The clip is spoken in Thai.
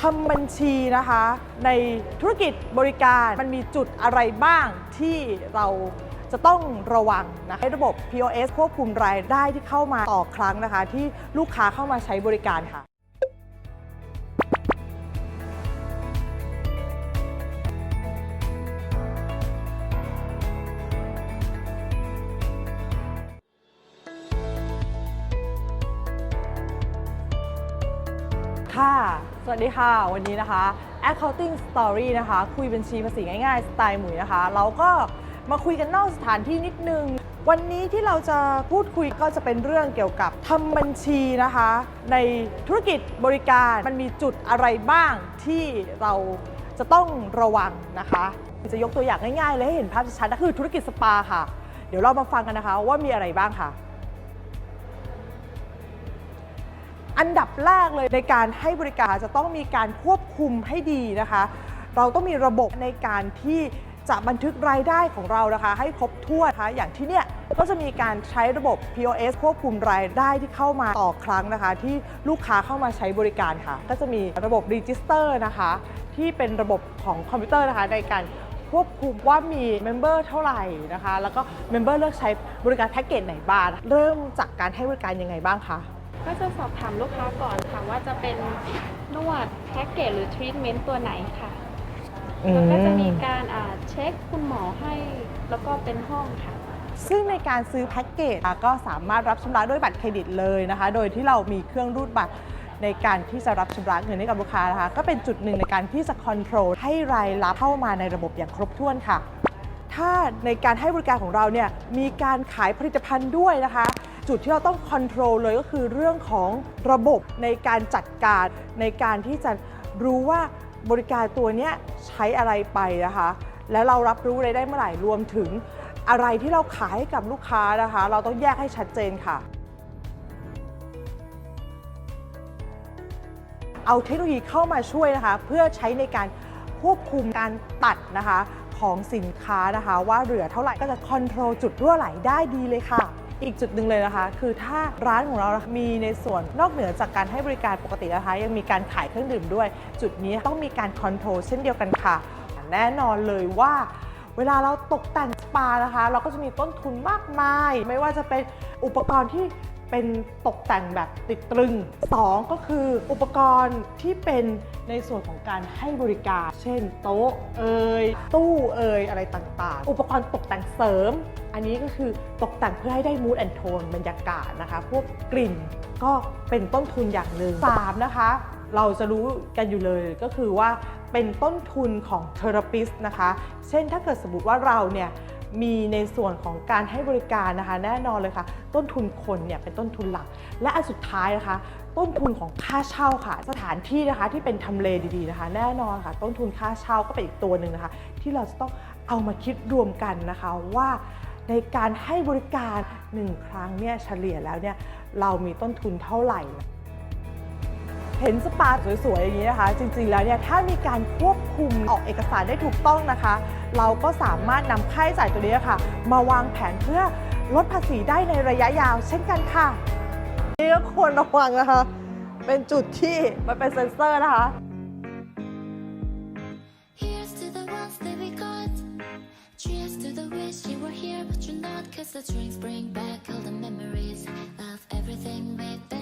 ทำบัญชีนะคะ ในธุรกิจบริการมันมีจุดอะไรบ้างที่เราจะต้องระวังนะคะให้ระบบ POS ควบคุมรายได้ที่เข้ามาต่อครั้งนะคะ ที่ลูกค้าเข้ามาใช้บริการค่ะ ค่ะ สวัสดีค่ะ วันนี้นะคะ Accounting Story นะคะ คุยบัญชีภาษีง่ายๆ สไตล์หมุยนะคะ เราก็มาคุยกันนอกสถานที่นิดนึง วันนี้ที่เราจะพูดคุยก็จะเป็นเรื่องเกี่ยวกับทำบัญชีนะคะ ในธุรกิจบริการมันมีจุดอะไรบ้างที่เราจะต้องระวังนะคะ จะยกตัวอย่างง่ายๆเลยให้เห็นภาพชัดๆก็คือธุรกิจสปาค่ะ เดี๋ยวเรามาฟังกันนะคะว่ามีอะไรบ้างค่ะ อันดับแรกเลยในการให้บริการจะต้องมีการควบคุมให้ดีนะคะ เราต้องมีระบบในการที่จะบันทึกรายได้ของเรานะคะ ให้ครบถ้วนนะคะอย่างที่เนี่ยก็จะมีการใช้ระบบ POS ควบคุมรายได้ที่เข้ามาต่อครั้งนะคะ ที่ลูกค้าเข้ามาใช้บริการค่ะ ก็จะมีระบบ Register นะคะ ที่เป็นระบบของคอมพิวเตอร์นะคะ ในการควบคุมว่ามีเมมเบอร์เท่าไหร่นะคะ แล้วก็เมมเบอร์เลือกใช้บริการแพ็กเกจไหนบ้างเริ่มจากการให้บริการยังไงบ้างคะ ก็จะสอบถามลูกค้าก่อนค่ะว่าจะเป็นนวดแพ็กเกจหรือทรีทเมนต์ตัวไหนค่ะแล้วก็จะมีการอ่าเช็คคุณหมอให้แล้วก็เป็นห้องค่ะ ซึ่งในการซื้อแพ็กเกจอะก็สามารถรับชำระด้วยบัตรเครดิตเลยนะคะ โดยที่เรามีเครื่องรูดบัตรในการที่จะรับชำระเงินให้กับลูกค้านะคะ ก็เป็นจุดหนึ่งในการที่จะคอนโทรลให้รายรับเข้ามาในระบบอย่างครบถ้วนค่ะ ถ้าในการให้บริการของเราเนี่ยมีการขายผลิตภัณฑ์ด้วยนะคะ จุดที่เราต้องคอนโทรลเลยก็คือเรื่องของระบบในการจัดการในการที่จะรู้ว่าบริการตัวนี้ใช้อะไรไปนะคะ แล้วเรารับรู้ได้เมื่อไหร่รวมถึงอะไรที่เราขายให้กับลูกค้านะคะ เราต้องแยกให้ชัดเจนค่ะ เอาเทคโนโลยีเข้ามาช่วยนะคะ เพื่อใช้ในการควบคุมการตัดนะคะของสินค้านะคะ ว่าเหลือเท่าไหร่ก็จะคอนโทรลจุดรั่วไหลได้ดีเลยค่ะ อีกจุดหนึ่งเลยนะคะ คือถ้าร้านของเรามีในส่วนนอกเหนือจากการให้บริการปกตินะคะ ยังมีการขายเครื่องดื่มด้วย จุดนี้ต้องมีการคอนโทรลเช่นเดียวกันค่ะ แน่นอนเลยว่าเวลาเราตกแต่งสปานะคะ เราก็จะมีต้นทุนมากมาย ไม่ว่าจะเป็นอุปกรณ์ที่เป็นตกแต่งแบบติดตรึง 2 ก็คืออุปกรณ์ที่เป็นในส่วนของการให้บริการ เช่น โต๊ะเอ่ยตู้เอ่ยอะไรต่างๆ อุปกรณ์ตกแต่งเสริม อันนี้ก็คือตกแต่งเพื่อให้ได้มูดแอนโทนบรรยากาศนะคะ พวกกลิ่นก็เป็นต้นทุนอย่างหนึ่งสามนะคะ เราจะรู้กันอยู่เลยก็คือว่าเป็นต้นทุนของเทอราปิสนะคะ เช่นถ้าเกิดสมมติว่าเราเนี่ยมีในส่วนของการให้บริการนะคะ แน่นอนเลยค่ะ ต้นทุนคนเนี่ยเป็นต้นทุนหลัก และอันสุดท้ายนะคะ ต้นทุนของค่าเช่าค่ะ สถานที่นะคะที่เป็นทำเลดีๆนะคะ แน่นอนค่ะ ต้นทุนค่าเช่าก็เป็นอีกตัวหนึ่งนะคะ ที่เราจะต้องเอามาคิดรวมกันนะคะว่า ในการให้บริการหนึ่งครั้งเนี่ยเฉลี่ยแล้วเนี่ยเรามีต้นทุนเท่าไหร่ เห็นสปาสวยๆอย่างนี้นะคะ จริงๆแล้วเนี่ยถ้ามีการควบคุมออกเอกสารได้ถูกต้องนะคะ เราก็สามารถนำค่าใช้จ่ายตัวนี้ค่ะ มาวางแผนเพื่อลดภาษีได้ในระยะยาวเช่นกันค่ะนี่ก็ควรระวังนะคะ เป็นจุดที่มันเป็นเซ็นเซอร์นะคะ Cheers to the wish you were here, but you're not. Cause the drinks bring back all the memories of everything we've been